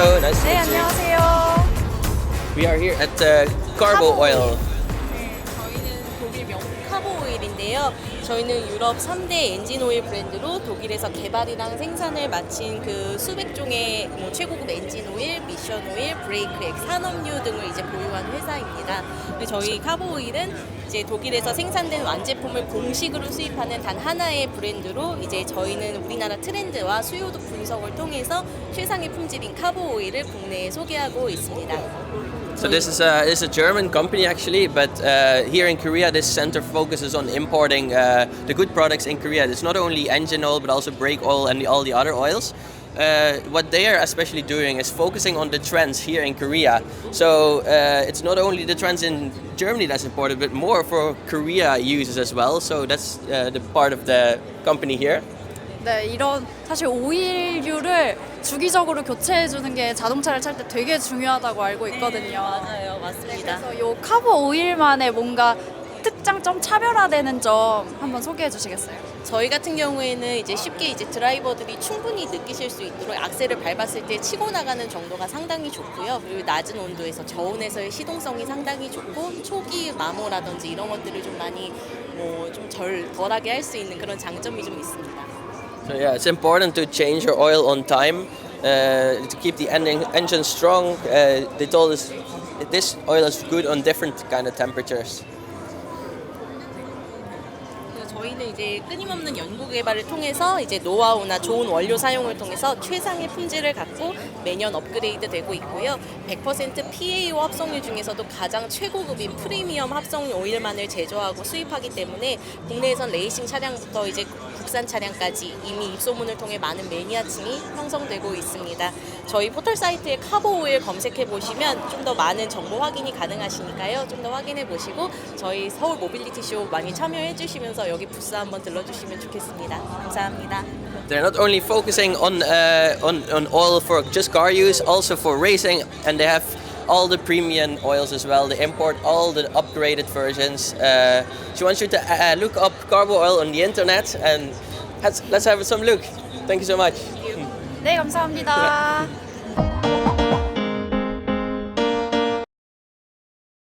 Nice to 네, meet you. 안녕하세요. We are here at uh, Carbo Carbo Oil. 네, 저희는 독일 명품 카보 오일인데요. 저희는 유럽 3대 엔진 오일 브랜드로 독일에서 개발이랑 생산을 마친 그 수백 종의 뭐 최고급 엔진 오일, 미션 오일, 브레이크 액, 산업유 등을 이제 보유한 회사입니다. 저희 카보 오일은 이제 독일에서 생산된 완제품을 공식으로 수입하는 단 하나의 브랜드로 이제 저희는 우리나라 트렌드와 수요도 분석을 통해서 최상의 품질인 카보 오일을 국내에 소개하고 있습니다. So this is a, this is a German company actually, but uh, here in Korea, this center focuses on importing uh, the good products in Korea. It's not only engine oil, but also brake oil and the, all the other oils. Uh, what they are especially doing is focusing on the trends here in Korea. So uh, it's not only the trends in Germany that's important, but more for Korea users as well. So that's uh, the part of the company here. 네, 이런 사실 오일류를 주기적으로 교체해 주는 게 자동차를 찰 때 되게 중요하다고 알고 있거든요. 맞아요, 맞습니다. 그래서 요 카보 오일만의 뭔가 특장점, 차별화되는 점 한번 소개해 주시겠어요? 저희 같은 경우에는 이제 쉽게 이제 드라이버들이 충분히 느끼실 수 있도록 악셀을 밟았을 때 치고 나가는 정도가 상당히 좋고요. 그리고 낮은 온도에서 저온에서의 시동성이 상당히 좋고 초기 마모라든지 이런 것들을 좀 많이 뭐 좀 덜 덜하게 할 수 있는 그런 장점이 좀 있습니다. So yeah, it's important to change your oil on time uh, to keep the engine strong. Uh, they told us this oil is good on different kind of temperatures. 저희는 이제 끊임없는 연구 개발을 통해서 이제 노하우나 좋은 원료 사용을 통해서 최상의 품질을 갖고 매년 업그레이드 되고 있고요. 100% PAO 합성유 중에서도 가장 최고급인 프리미엄 합성유 오일만을 제조하고 수입하기 때문에 국내에선 레이싱 차량부터 이제 국산 차량까지 이미 입소문을 통해 많은 매니아층이 형성되고 있습니다. 저희 포털 사이트에 카보 오일 검색해 보시면 좀 더 많은 정보 확인이 가능하시니까요. 좀 더 확인해 보시고 저희 서울 모빌리티 쇼 많이 참여해 주시면서 여기 부스 한번 들러 주시면 좋겠습니다. 감사합니다. They're not only focusing on, uh, on on oil for just car use, also for racing, and they have all the premium oils as well. They import all the upgraded versions. Uh, she wants you to uh, look up carbo oil on the internet, and let's, let's have some look. Thank you so much. 네, 감사합니다.